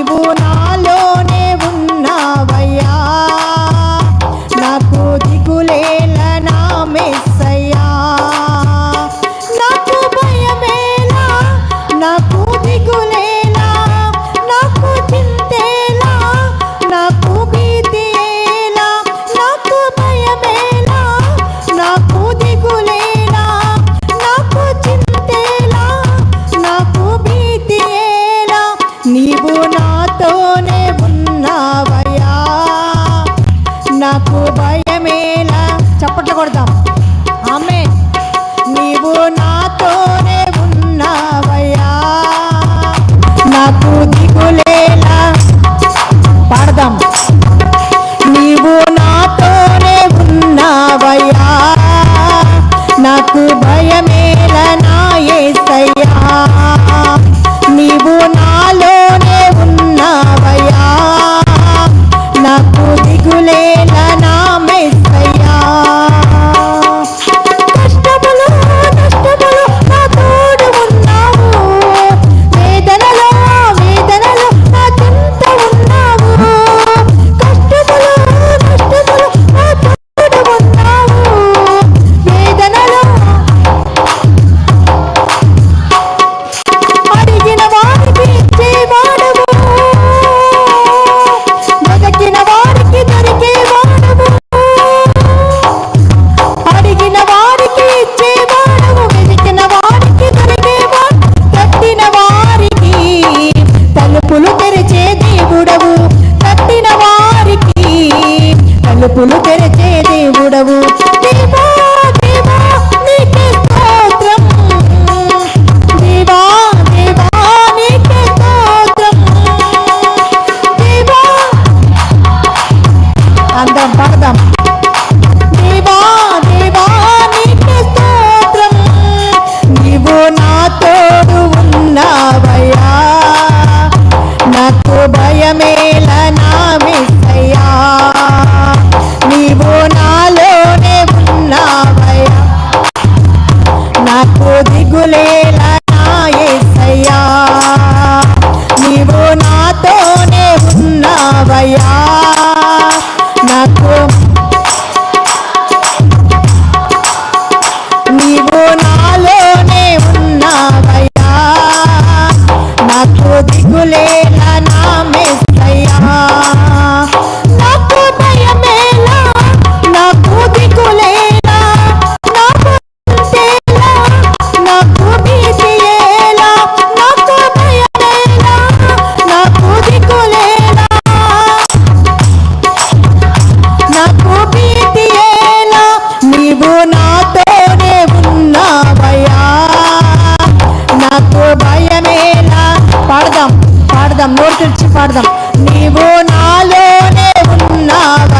জীবন bye. Happy birthday. పాడదాం. నీవు నాలోనే ఉన్నావా?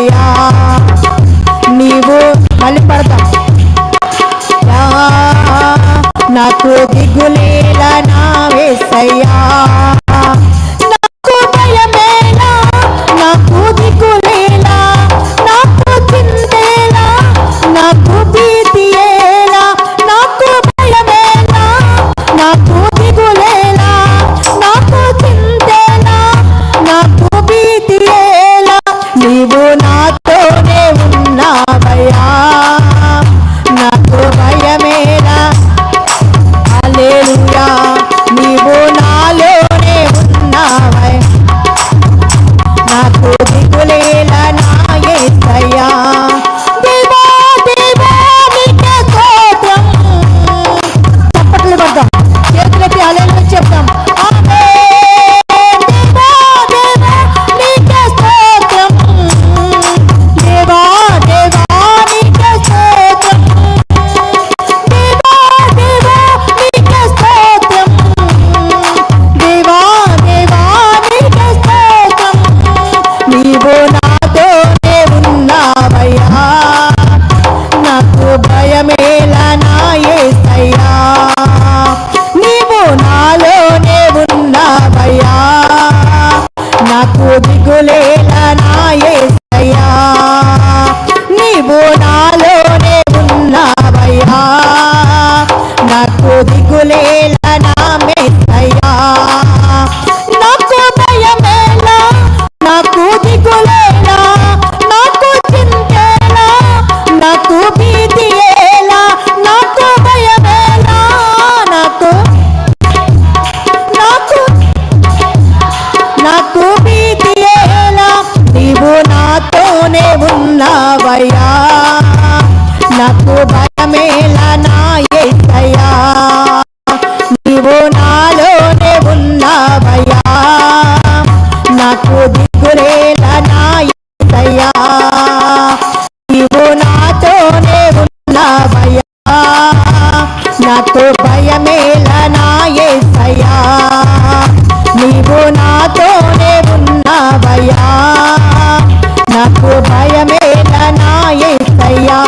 ఏసయ్యా నీవు మళ్ళీ పడతావు నాకు దిగులు. কাকু বিগুলে నాతో భయమేల నాయసయా నీవు నాతోనే ఉన్నావయా. నాకు భయమేల నాయసయా